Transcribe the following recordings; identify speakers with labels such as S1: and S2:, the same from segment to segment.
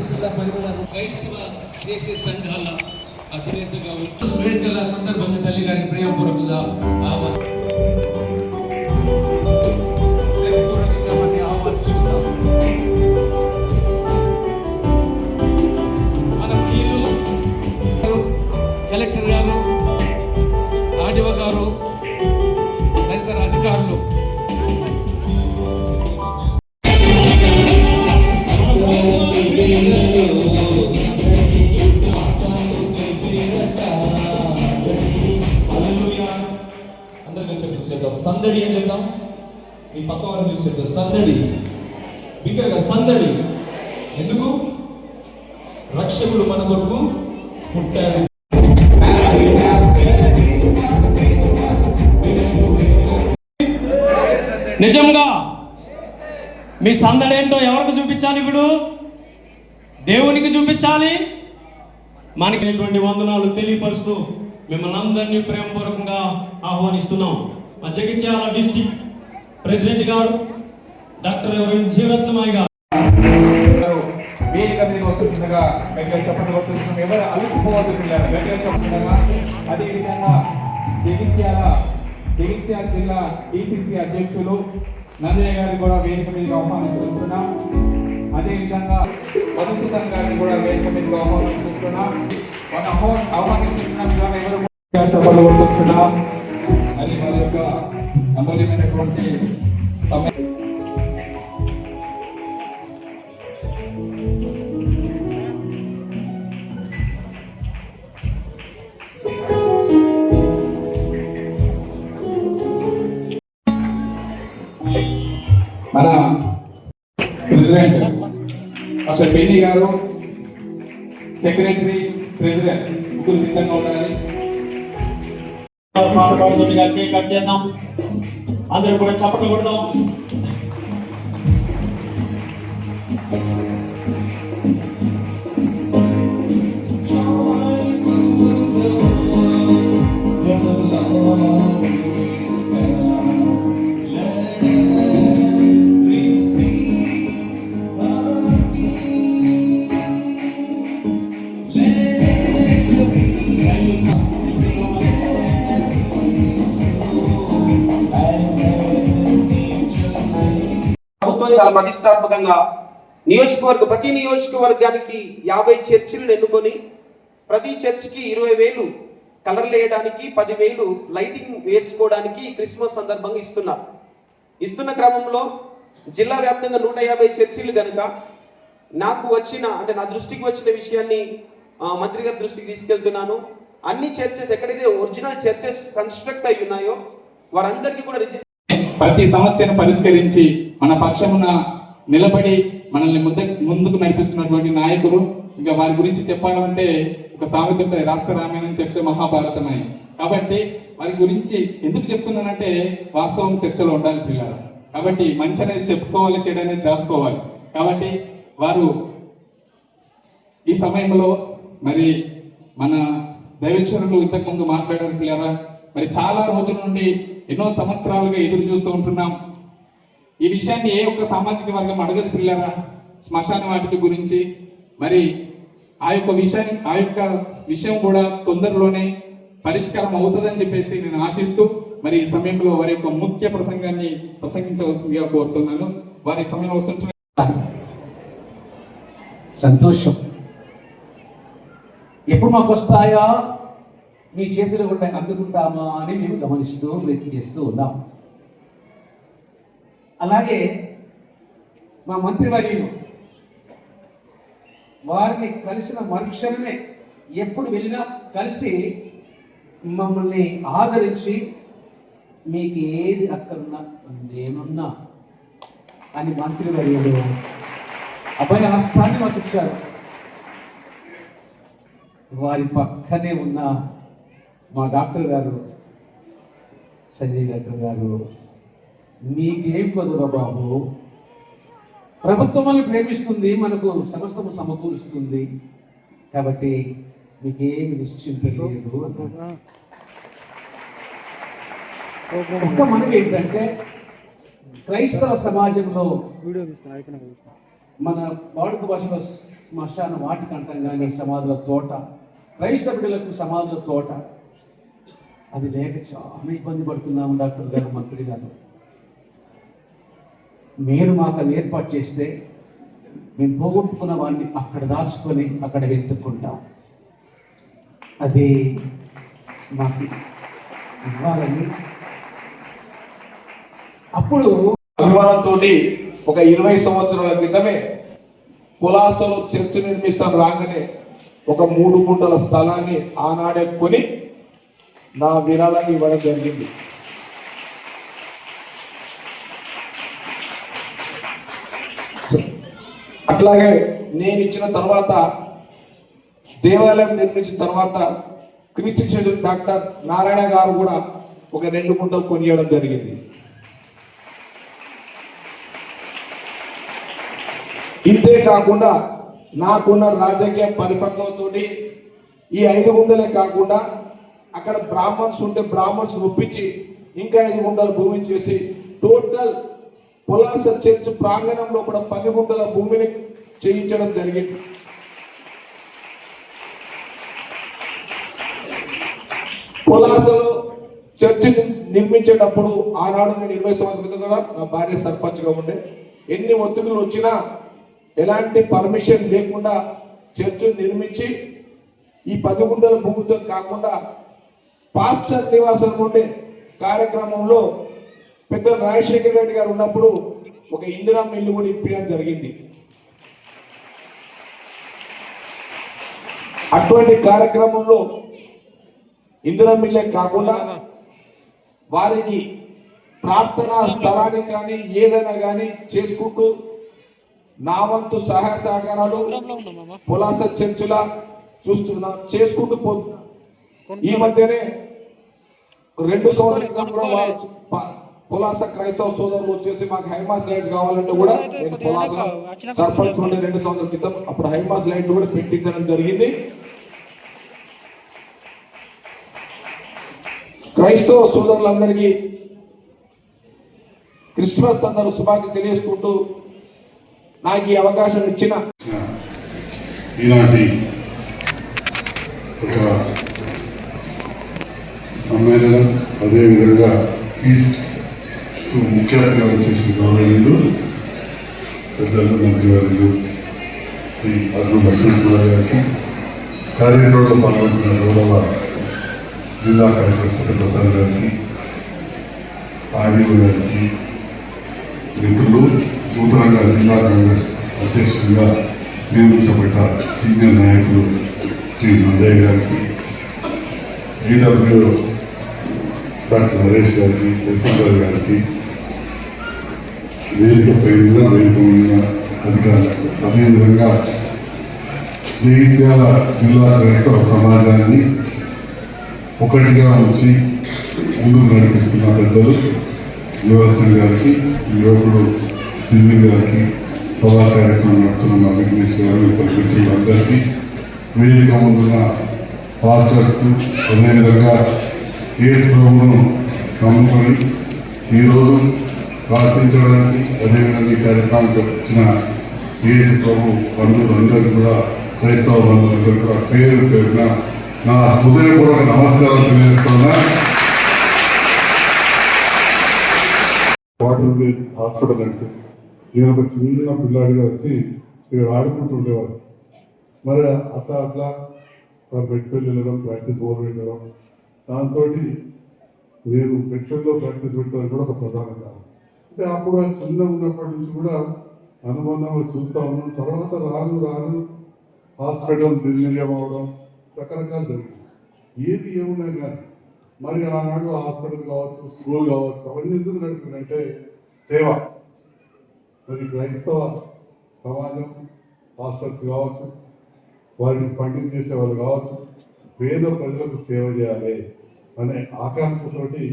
S1: సిరిసిల్ల పరిమళ
S2: క్రైస్తవ చేసే సంఘాల అధినేతగా ఉంది. వేడుకల సందర్భంగా తల్లి గారిని ప్రేమపూర్వకంగా ఆహ్వానించారు
S3: సందడి అని చెప్తాం? మీ పక్క వారిని చూసి చెప్తారు. సందడి. బిగ్గరగా సందడి. ఎందుకు? రక్షకుడు మన కొరకు పుట్టాడు.
S4: నిజంగా మీ సందడి ఏంటో ఎవరికి చూపించాలి ఇప్పుడు? దేవునికి చూపించాలి? మనకి వందనాలు తెలియపరుస్తూ మిమ్మల్ని అందరినీ ప్రేమపూర్వకంగా ఆహ్వానిస్తున్నాం. మా Jagtial district president garu doctor ఎవరెన్ Jeevaratnamayi గారు.
S5: వేదిక మీద వస్తుండగా గట్టిగా చెప్పండి కొడుతున్నాం ఎవరు అలసిపోవద్దు పిల్లలు గట్టిగా చెప్తుండగా అదేవిధంగా జగిత్యాల జగిత్యాల జిల్లా డిసిసి అధ్యక్షులు నందయ్య గారిని కూడా వేదిక మీదకి ఆహ్వానిస్తున్నాం. అదేవిధంగా మధుసూదన్ గారిని కూడా వేదిక మీదకి ఆహ్వానిస్తున్నాం. మన ఆహ్వానిస్తున్న విధానం ఎవరు? అమూల్యమైనటువంటి సమయం.
S4: చేద్దాం అందరూ కూడా చప్పట్లు కొడదాం
S6: ప్రభుత్వం చాలా ప్రతిష్టాత్మకంగా నియోజకవర్గ ప్రతి నియోజకవర్గానికి యాభై చర్చిలను ఎన్నుకొని ప్రతి చర్చికి ఇరవై వేలు కలర్లు వేయడానికి పదివేలు లైటింగ్ వేసుకోవడానికి క్రిస్మస్ సందర్భంగా ఇస్తున్నారు ఇస్తున్న క్రమంలో జిల్లా వ్యాప్తంగా నూట యాభై చర్చిలు కనుక నాకు వచ్చిన అంటే నా దృష్టికి వచ్చిన విషయాన్ని మంత్రి గారి దృష్టికి తీసుకెళ్తున్నాను. అన్ని చర్చెస్ ఎక్కడైతే ఒరిజినల్ చర్చెస్ కన్స్ట్రక్ట్ అయి ఉన్నాయో వారందరికీ కూడా రిజిస్టర్
S5: ప్రతి సమస్యను పరిష్కరించి మన పక్షమున నిలబడి మనల్ని ముందు ముందుకు నడిపిస్తున్నటువంటి నాయకులు. ఇంకా వారి గురించి చెప్పాలంటే ఒక సామెత ఉంటుంది రాష్ట్ర రామాయణం చర్చ మహాభారతం అని కాబట్టి వారి గురించి ఎందుకు చెప్తున్నానంటే వాస్తవం చర్చలో ఉండాలి పిల్లలు. కాబట్టి మంచి అనేది చెప్పుకోవాలి చెడు అనేది దాచుకోవాలి. కాబట్టి వారు ఈ సమయంలో మరి మన దైవచరులు ఇంతకుముందు మాట్లాడారు పిల్లరా? మరి చాలా రోజుల నుండి ఎన్నో సంవత్సరాలుగా ఎదురు చూస్తూ ఉంటున్నాం. ఈ విషయాన్ని ఏ ఒక్క సామాజిక వర్గం అడగదు పిల్లరా? శ్మశాన వాటికి గురించి. మరి ఆ యొక్క విషయాన్ని ఆ యొక్క విషయం కూడా తొందరలోనే పరిష్కారం అవుతుందని చెప్పేసి నేను ఆశిస్తూ మరి ఈ సమయంలో వారి యొక్క ముఖ్య ప్రసంగాన్ని ప్రసంగించవలసిందిగా కోరుతున్నాను. వారి సమయం అవసరం
S1: సంతోషం. ఎప్పుడు మాకు వస్తాయా? మీ చేతిలో కూడా అందుకుంటామా అని మేము గమనిస్తూ వ్యక్తి చేస్తూ ఉన్నాం. అలాగే మా మంత్రివర్యులు వారిని కలిసిన మరుక్షణమే ఎప్పుడు వెళ్ళినా కలిసి మమ్మల్ని ఆదరించి మీకు ఏది అక్కడున్నా నేనున్నా అని మంత్రివర్యులు అభయ హస్తాన్ని మాకు ఇచ్చారు వారి పక్కనే ఉన్న మా డాక్టర్ గారు సంజయ్ డాక్టర్ గారు మీకేం కొదవ బాబు? ప్రభుత్వం మనల్ని ప్రేమిస్తుంది మనకు సమస్తము సమకూరుస్తుంది. కాబట్టి మీకేమి నిశ్చింత లేదు అన్నారు. ఒక్క మనవి ఏంటంటే క్రైస్తవ సమాజంలో
S2: మన వాడుక భాషలో శ్మశాన వాటికి అంటాం కానీ సమాధుల తోట క్రైస్తవులకు సమాధుల తోట. అది లేక చాలా ఇబ్బంది పడుతున్నాము డాక్టర్ గారు మంత్రి గారు. మీరు మాకు అది ఏర్పాటు చేస్తే మేము పోగొట్టుకున్న వాడిని అక్కడ దాచుకొని అక్కడ వెతుక్కుంటాం. అది మాకు ఇవ్వాలని. అప్పుడు
S7: అభిమానంతో ఒక ఇరవై సంవత్సరాల క్రితమే కులాసలో చర్చ్ నిర్మిస్తాం రాగానే ఒక మూడు గుంటల స్థలాన్ని ఆనాడే కొని నా విరాళాన్ని ఇవ్వడం జరిగింది. అట్లాగే నేను ఇచ్చిన తర్వాత దేవాలయం నిర్మించిన తర్వాత క్రీస్తు శిశు డాక్టర్ నారాయణ గారు కూడా ఒక రెండు గుంటలు కొనియడం జరిగింది. ఇంతే కాకుండా నాకున్న రాజకీయ పరిపక్వతోటి ఈ ఐదు గుంటలే కాకుండా అక్కడ బ్రాహ్మణ్స్ ఉంటే బ్రాహ్మణ్స్ ఒప్పించి ఇంకా ఐదు గుంటల భూమి చేసి టోటల్ పులాస చర్చ్ ప్రాంగణంలో కూడా పది గుంటల భూమిని చేయించడం జరిగింది. పులాసలో చర్చి నిర్మించేటప్పుడు ఆనాడు నేను ఇరవై సంవత్సరాల కూడా నా భార్య సర్పంచ్గా ఉండే. ఎన్ని ఒత్తిడులు వచ్చినా ఎలాంటి పర్మిషన్ లేకుండా చర్చ్ నిర్మించి ఈ పది గుంటల భూమితో కాకుండా పాస్టర్ నివాసం ఉండే కార్యక్రమంలో పెద్ద రాజశేఖర రెడ్డి గారు ఉన్నప్పుడు ఒక ఇందిరా ఇల్లు కూడా ఇప్పించడం జరిగింది. అటువంటి కార్యక్రమంలో ఇందిరా మిల్లే కాకుండా వారికి ప్రార్థనా స్థలాన్ని కానీ ఏదైనా కానీ చేసుకుంటూ నా వంతు సహాయ సహకారాలు పులాస చర్చుల చూస్తున్నా. చేసుకుంటూ పోతున్నా ఈ మధ్యనే రెండు సంవత్సరాల క్రితం కూడా వాళ్ళు పులాస క్రైస్తవ సోదరులు వచ్చేసి మాకు హైమాస్ లైట్స్ కావాలంటే కూడా నేను పులాస సర్పంచ్ ఉండే రెండు సంవత్సరాల క్రితం అప్పుడు హైమాస్ లైట్ కూడా పెట్టించడం జరిగింది. క్రైస్తవ సోదరులందరికీ క్రిస్మస్ అందరూ శుభాకాంక్షలు తెలియజేసుకుంటూ నాకు ఈ అవకాశం ఇచ్చిన
S8: ఈనాటి ఒక సమ్మేళనం అదేవిధంగా ఈస్ట్ ముఖ్య అతిథిగా వచ్చేసి గౌరవనీయులు పెద్దలు మంత్రివర్యులు శ్రీ అరుణ్ లక్ష్మణ్ గారికి కార్యక్రమంలో పాల్గొంటున్న గౌరవ జిల్లా కలెక్టర్ సత్యప్రసాద్ గారికి ఆర్డీఓ గారికి మిత్రులు నూతనంగా జిల్లా కాంగ్రెస్ అధ్యక్షుడిగా నియమించబడ్డ సీనియర్ నాయకులు శ్రీ మందయ్య గారికి ఈడబ్ల్యూ డాక్టర్ నరేష్ గారికి ఎస్ఎంఆర్ గారికి వేదిక పైన వేదిక ఉన్న అధికారులకు అదేవిధంగా జగిత్యాల జిల్లా క్రైస్తవ సమాజాన్ని ఒకటిగా ఉంచి ముందుకు నడిపిస్తున్న పెద్దలు యువరత్న గారికి యువకుడు సివిల్ గారికి సభా కార్యక్రమం నడుపుతున్న మా విఘ్నేష్ గారు ఇతర మిత్రులందరికీ వేదిక ముందున్న పాస్టర్స్కు అదేవిధంగా ఏసు ప్రభువును నమ్ముకొని ఈరోజు ప్రార్థించడానికి అదేవిధంగా ఈ కార్యక్రమానికి వచ్చిన యేసు ప్రభు బంధువులందరికీ కూడా క్రైస్తవ బంధువులందరూ కూడా పేరు పేరున నా హృదయపూర్వక నమస్కారాలు తెలియజేస్తున్నా.
S9: వాటర్ విలేజ్ హాస్పిటల్ నడిచి నేను ఒక చిన్న పిల్లాడిగా వచ్చి ఇక్కడ ఆడుకుంటూ ఉండేవాడు. మరి అట్లా అట్లా బెడ్ పెళ్ళి వెళ్ళడం ప్రాక్టీస్ బోర్ వెళ్ళడం దాంతో నేను పెట్రోల్లో ప్రాక్టీస్ పెట్టడం కూడా ఒక ప్రధాన కారణం. అంటే అప్పుడు ఆ చిన్న ఉన్నప్పటి నుంచి కూడా అనుబంధం చూస్తూ ఉన్నాం. తర్వాత రాను రాను హాస్పిటల్ దిగ్విజయం అవడం రకరకాలు జరిగింది ఏది ఏమున్నా కానీ మరి ఆనాడు హాస్పిటల్ కావచ్చు స్కూల్ కావచ్చు అవన్నీ ఎందుకు నడుపుతుందంటే సేవ. మరి క్రైస్తవ సమాజం హాస్పిటల్స్ కావచ్చు వారిని పండింగ్ చేసే వాళ్ళు కావచ్చు పేద ప్రజలకు సేవ చేయాలి. అనే ఆకాంక్షతోటి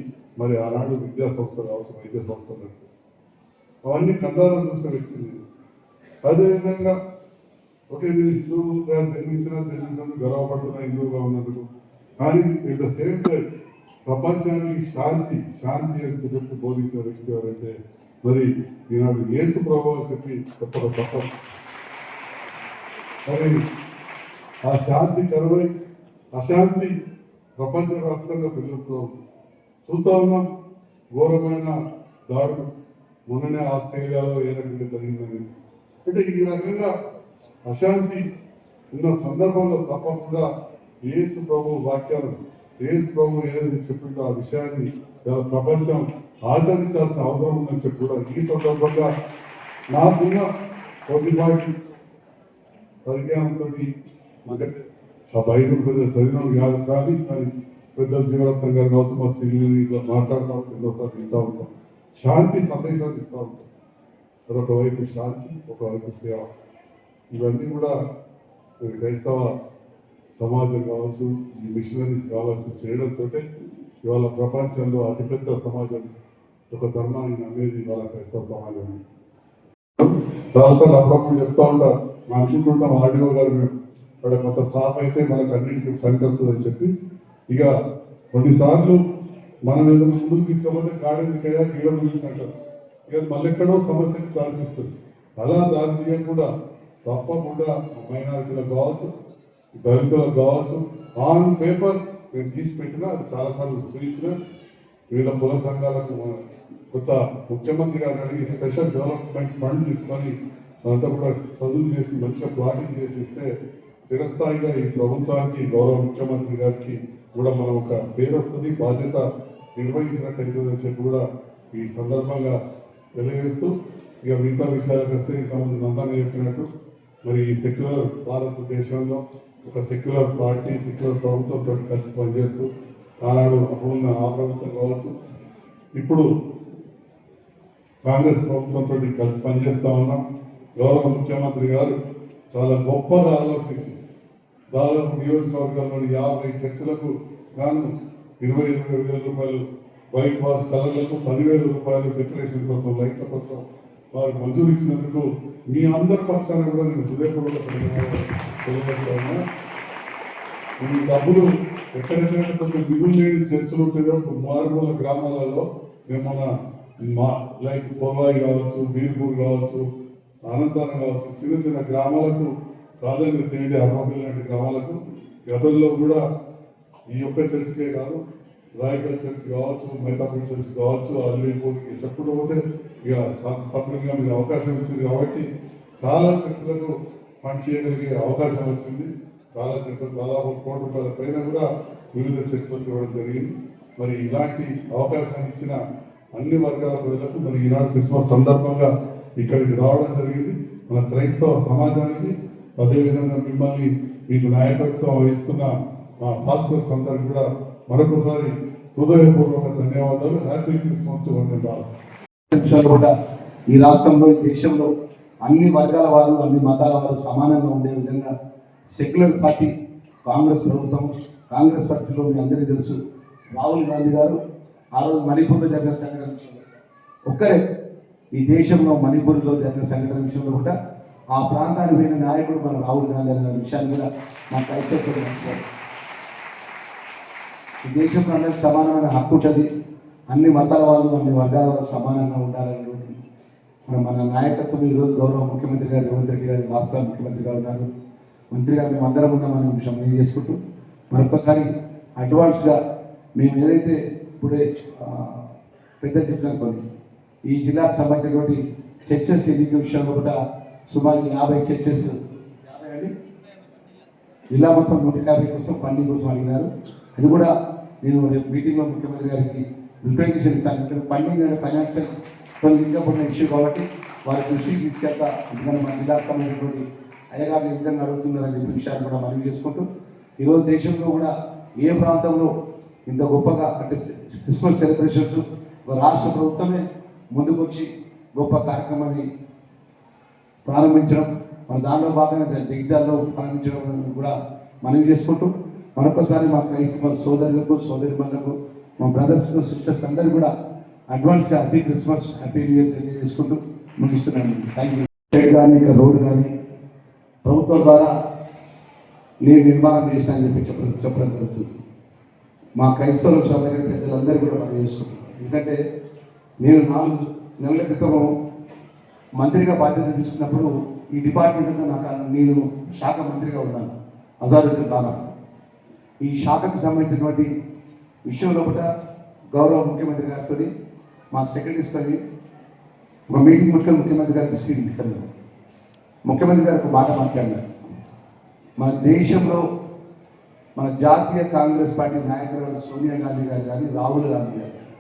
S9: మరి ఆనాడు విద్యా సంస్థ కావచ్చు వైద్య సంస్థ అవన్నీ కందాలను చూసిన వ్యక్తి నేను. అదేవిధంగా ఓకే నేను హిందువుగా జన్మించినా జన్మించినందుకు గర్వపడుతున్నా హిందువుగా ఉన్నందుకు. కానీ ఇట్ ద సేమ్ టైం ప్రపంచానికి శాంతి శాంతి అని చెప్పి బోధించిన వ్యక్తి ఎవరంటే మరి ఈనాడు ఏసు ప్రభు అని చెప్పి చెప్పడం తప్ప. మరి ఆ శాంతి కరువై అశాంతి ప్రపంచవ్యాప్తంగా పెరుగుతూ ఉంది. చూస్తా ఉన్నాం ఘోరమైన దాడులు మొన్ననే ఆస్ట్రేలియాలో ఏ రకంగా జరిగిందని అంటే ఈ రకంగా అశాంతి ఉన్న సందర్భంలో తప్పకుండా ఏసు ప్రభు వాక్యాలు ఏసు ప్రభు ఏదైతే చెప్పిందో ఆ విషయాన్ని ప్రపంచం ఆచరించాల్సిన అవసరం ఉందని చెప్పి కూడా ఈ సందర్భంగా నాకున్న కొద్దిపాటి పరిజ్ఞానంతో అంటే ఆ బైబిల్ పెద్ద చదివిన కాదు కానీ మరి పెద్ద జీవరత్నం గారు కావచ్చు మా శ్రీని మాట్లాడుతూ ఉంటాం ఎన్నోసారి వింటూ ఉంటాం. శాంతి సందేశాన్ని ఇస్తూ ఉంటాం. ఒకవైపు శాంతి ఒకవైపు సేవ. ఇవన్నీ కూడా క్రైస్తవ సమాజం కావచ్చు ఈ మిషనరీస్ కావచ్చు చేయడంతో ఇవాళ ప్రపంచంలో అతిపెద్ద సమాజం ఒక ధర్మాన్ని నమ్మేది ఇవాళ క్రైస్తవ సమాజం. చాలాసార్లు అప్పుడప్పుడు చెప్తా ఉంటారు మనం అనుకుంటుంటాం ఆడియో గారు మేము. ఇక్కడ కొంత సాఫ్ అయితే మనకు అన్నింటికి పనికొస్తుంది అని చెప్పి ఇక కొన్నిసార్లు మనం ఏదైనా ముందుకు తీసుకపోతే కాడేది కదా ఈరోజు గురించి అంటారు. ఇక మళ్ళీ ఎక్కడో సమస్యకు దారితీస్తుంది. అలా దారి తీయకుండా తప్పకుండా మైనారిటీలకు కావచ్చు దళితులకు కావచ్చు ఆన్ పేపర్ నేను తీసి పెట్టినా అది చాలాసార్లు చూపించిన వివిధ కుల సంఘాలకు కొత్త ముఖ్యమంత్రి గారు అడిగి స్పెషల్ డెవలప్మెంట్ ఫండ్ తీసుకొని అంతా కూడా చదువు చేసి మంచిగా ప్లాటింగ్ చేసి ఇస్తే చిరస్థాయిగా ఈ ప్రభుత్వానికి గౌరవ ముఖ్యమంత్రి గారికి కూడా మనం ఒక పేరు వస్తుంది బాధ్యత నిర్వహించినట్టయితుందని చెప్పి కూడా ఈ సందర్భంగా తెలియజేస్తూ ఇక మిగతా విషయాలకు వస్తే ఇంతకుముందు నందాన్ని చెప్పినట్టు మరి ఈ సెక్యులర్ భారతదేశంలో ఒక సెక్యులర్ పార్టీ సెక్యులర్ ప్రభుత్వంతో కలిసి పనిచేస్తూ ఆనాడు అప్పుడున్న ఆ ప్రభుత్వం కావచ్చు. ఇప్పుడు కాంగ్రెస్ ప్రభుత్వంతో కలిసి పనిచేస్తా ఉన్నాం. గౌరవ ముఖ్యమంత్రి గారు చాలా గొప్పగా ఆలోచించి దాదాపు నియోజకవర్గంలోని యాభై చర్చలకు గాను ఇరవై ఇరవై వేల రూపాయలు వైట్ వాష్ కలర్లకు పదివేల రూపాయలు డెకరేషన్ కోసం లైట్ల కోసం వారు మంజూరు ఇచ్చినందుకు మీ అందరి పక్షాన కూడా నేను హృదయపూర్వకంగా ధన్యవాదాలు ఈ డబ్బులు ఎక్కడెక్కడ కొంచెం నిధులు లేని చర్చలు ఉంటాయో మారుమూల గ్రామాలలో మేము మన మా లైక్ పొలాయి కావచ్చు బీర్పూర్ కావచ్చు అనంతరం కావచ్చు చిన్న చిన్న గ్రామాలకు ప్రాధాన్యత ఏంటి అర్మపల్లి లాంటి గ్రామాలకు గతంలో కూడా ఈ యొక్క చర్చికే కాదు రాయకల్ చర్చ్ కావచ్చు మైతాపూర్ చర్చ్ కావచ్చు అల్లీపూర్ చెప్పుకుంటూ పోతే ఇక శాసనసభ్యులుగా మీకు అవకాశం ఇచ్చింది కాబట్టి చాలా చర్చలకు ఫండ్స్ చేయగలిగే అవకాశం వచ్చింది. చాలా చర్చలు దాదాపు కోటి రూపాయల పైన కూడా వివిధ చర్చలకు ఇవ్వడం జరిగింది. మరి ఇలాంటి అవకాశాన్ని ఇచ్చిన అన్ని వర్గాల ప్రజలకు మరి ఈనాడు క్రిస్మస్ సందర్భంగా ఇక్కడికి రావడం జరిగింది. మన క్రైస్తవ సమాజానికి అదేవిధంగా మిమ్మల్ని మీకు నాయకత్వం వహిస్తున్న మా పాస్టర్స్ అందరికి కూడా మరొకసారి హృదయపూర్వక ధన్యవాదాలు. హ్యాపీ క్రిస్మస్ టు
S2: కూడా ఈ రాష్ట్రంలో ఈ దేశంలో అన్ని వర్గాల వారు అన్ని మతాల వారు సమానంగా ఉండే విధంగా సెక్యులర్ పార్టీ కాంగ్రెస్ ప్రభుత్వం కాంగ్రెస్ పార్టీలో మీ అందరికీ తెలుసు రాహుల్ గాంధీ గారు ఆ రోజు మణిపూర్లో జరిగిన సంఘటన ఒక్కరే ఈ దేశంలో మణిపూర్లో జరిగిన సంఘటన విషయంలో కూడా ఆ ప్రాంతానికి పోయిన నాయకుడు మన రాహుల్ గాంధీ అనే విషయాన్ని కూడా మాకు క్రైస్తవ ఈ దేశంలో అందరికి సమానమైన హక్కు ఉంటుంది. అన్ని మతాల వాళ్ళు అన్ని వర్గాల వాళ్ళు సమానంగా ఉండాలని మన మన నాయకత్వం ఈరోజు గౌరవ ముఖ్యమంత్రి గారు రేవంత్ రెడ్డి గారు వాస్తవ ముఖ్యమంత్రి గారు ఉన్నారు. మంత్రి గారు మేము అందరం ఉన్నామని విషయం నేను చేసుకుంటూ మరొకసారి అడ్వాన్స్గా మేము ఏదైతే ఇప్పుడే పెద్ద చెప్పిన కొన్ని ఈ జిల్లాకు సంబంధించినటువంటి చర్చస్ ఎన్నిక విషయంలో కూడా సుమారు యాభై చర్చెస్ జిల్లా మొత్తం నూట యాభై కోసం ఫండింగ్ కోసం అడిగినారు. అది కూడా నేను రేపు మీటింగ్లో ముఖ్యమంత్రి గారికి రిప్రజెంటేషన్ ఇస్తాను. ఇక్కడ ఫండింగ్ అనే ఫైనాన్షియల్ కొన్ని ఇంకా ఉన్న ఇష్యూ కాబట్టి వారి దృష్టికి తీసుకెళ్తా. ఎందుకంటే మన జిల్లాకు సంబంధించినటువంటి అయ్యగారు ఏ విధంగా అడుగుతున్నారని చెప్పి విషయాన్ని కూడా మనవి చేసుకుంటూ ఈరోజు దేశంలో కూడా ఏ ప్రాంతంలో ఇంత గొప్పగా అంటే క్రిస్మస్ సెలబ్రేషన్స్ రాష్ట్ర ప్రభుత్వమే ముందుకొచ్చి గొప్ప కార్యక్రమాన్ని ప్రారంభించడం మన దానిలో భాగంగా జగిత్యాలలో ప్రారంభించడం కూడా మనవి చేసుకుంటూ మరొకసారి మా క్రైస్తవ సోదరులకు సోదరిమణులకు మా బ్రదర్స్ సిస్టర్స్ అందరూ కూడా అడ్వాన్స్గా happy Christmas happy new year తెలియజేసుకుంటూ ముగిస్తున్నాను. థ్యాంక్ యూ స్టేట్ కానీ ఇంకా రోడ్డు కానీ ప్రభుత్వం ద్వారా నేను నిర్మాణం చేసిన అని చెప్పి చెప్పడం చెప్పడం జరుగుతుంది. మా క్రైస్తవులకు సంబంధించిన పెద్దలందరూ కూడా మనం చేసుకుంటున్నాం. ఎందుకంటే నేను నాలుగు నెలల క్రితము మంత్రిగా బాధ్యత తీసుకున్నప్పుడు ఈ డిపార్ట్మెంట్ నాకు నేను శాఖ మంత్రిగా ఉన్నాను అజారుద్దీన్ రానా ఈ శాఖకు సంబంధించినటువంటి విషయం లోపల గౌరవ ముఖ్యమంత్రి గారితో మా సెక్రటరీస్తో ఒక మీటింగ్ ముఖ్య ముఖ్యమంత్రి గారి దృష్టికి తీసుకెళ్ళాను. ముఖ్యమంత్రి గారు ఒక మాట మాట్లాడినారు. మన దేశంలో మన జాతీయ కాంగ్రెస్ పార్టీ నాయకురాలు సోనియా గాంధీ గారు కానీ రాహుల్ గాంధీ గారు కానీ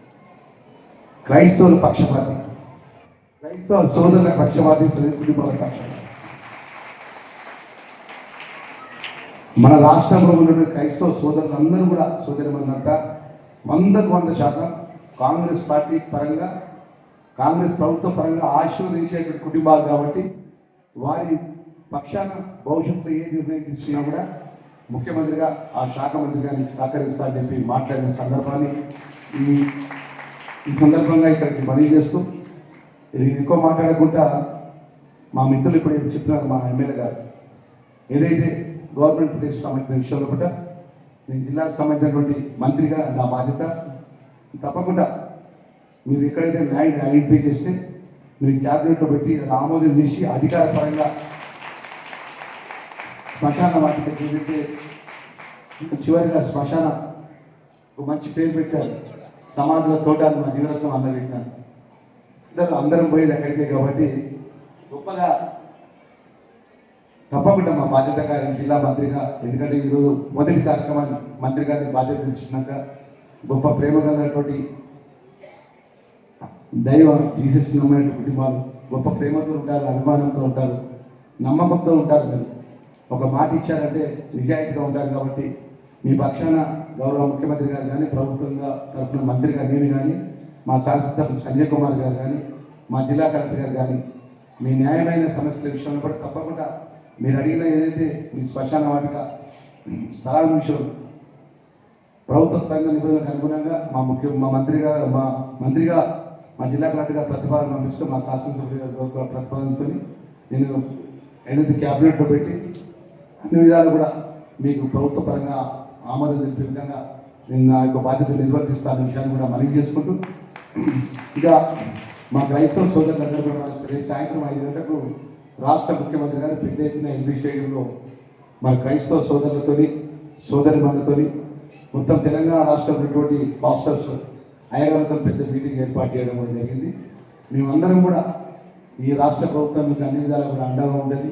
S2: క్రైస్తవుల పక్షపాతి. క్రైస్తవ సోదరుల పక్షపాతి సరే కుటుంబాల మన రాష్ట్రంలో ఉన్న క్రైస్తవ సోదరులందరూ కూడా సోదరులంతా వందకు వంద శాతం కాంగ్రెస్ పార్టీ పరంగా కాంగ్రెస్ ప్రభుత్వ పరంగా ఆశీర్వదించేటువంటి కుటుంబాలు కాబట్టి వారి పక్షాన భవిష్యత్తులో ఏ నిర్ణయం తీసుకున్నా కూడా ముఖ్యమంత్రిగా ఆ శాఖ మంత్రిగా నీకు సహకరిస్తా సహకరిస్తారని చెప్పి మాట్లాడిన సందర్భాన్ని ఈ ఈ సందర్భంగా ఇక్కడికి మనవి చేస్తూ ఇది ఎక్కువ మాట్లాడకుండా మా మిత్రులు ఇప్పుడు ఏం చెప్పినారు మా ఎమ్మెల్యే గారు? ఏదైతే గవర్నమెంట్ ప్లేస్ సంబంధించిన విషయంలో కూడా నేను జిల్లాకు సంబంధించినటువంటి మంత్రిగా నా బాధ్యత. తప్పకుండా మీరు ఎక్కడైతే ల్యాండ్ ఐడెంటిఫై చేస్తే మీరు క్యాబినెట్లో పెట్టి అది ఆమోదం చేసి అధికారపరంగా శ్మశాన వాటికి ఏదైతే చివరిగా శ్మశాన ఒక మంచి పేరు పెట్టారు. సమాధుల తోట మా జీవితం అన్న అందరూ అందరం పోయేది అక్కడికే కాబట్టి గొప్పగా తప్పకుండా మా బాధ్యత ఈ జిల్లా మంత్రిగా ఎందుకంటే ఈరోజు మొదటి కార్యక్రమాన్ని మంత్రి గారిని బాధ్యత ఇచ్చినాక గొప్ప ప్రేమ కలిగినటువంటి దైవ జీసస్ నమ్మినటువంటి కుటుంబాలు గొప్ప ప్రేమతో ఉంటారు అభిమానంతో ఉంటారు నమ్మకంతో ఉంటారు. మీరు ఒక మాట ఇచ్చారంటే నిజాయితీగా ఉంటారు కాబట్టి మీ పక్షాన గౌరవ ముఖ్యమంత్రి గారు కానీ ప్రభుత్వంగా తరఫున మంత్రిగా నేను కానీ మా శాసనసభ్యులు సంజయ్ కుమార్ గారు కానీ మా జిల్లా కలెక్టర్ గారు కానీ మీ న్యాయమైన సమస్యల విషయంలో కూడా తప్పకుండా మీరు అడిగిన ఏదైతే మీ శ్మశాన వాటిక స్థలాల విషయం ప్రభుత్వ పరంగా నిబంధనలకు అనుగుణంగా మా ముఖ్య మా మంత్రిగా మా మంత్రిగా మా జిల్లా కలెక్టర్గా ప్రతిపాదన పంపిస్తూ మా శాసనసభ్యుల ప్రతిపాదనతో నేను ఏదైతే క్యాబినెట్లో పెట్టి అన్ని విధాలు కూడా మీకు ప్రభుత్వ పరంగా ఆమోదం తెలిపే విధంగా నేను నా యొక్క బాధ్యత నిర్వర్తిస్తాను విషయాన్ని కూడా మనవి చేసుకుంటూ ఇక మా క్రైస్తవ సోదరులందరూ కూడా రేపు సాయంత్రం ఐదు గంటలకు రాష్ట్ర ముఖ్యమంత్రి గారు పెద్ద ఎత్తున ఎల్బీ స్టేడియంలో మా క్రైస్తవ సోదరులతోని సోదరి మనతో మొత్తం తెలంగాణ రాష్ట్రంలో ఉన్నటువంటి ఫాస్టర్స్ అయ్యగారితో పెద్ద మీటింగ్ ఏర్పాటు చేయడం కూడా జరిగింది. మేమందరం కూడా ఈ రాష్ట్ర ప్రభుత్వం మీకు అన్ని విధాలు కూడా అండగా ఉండేది.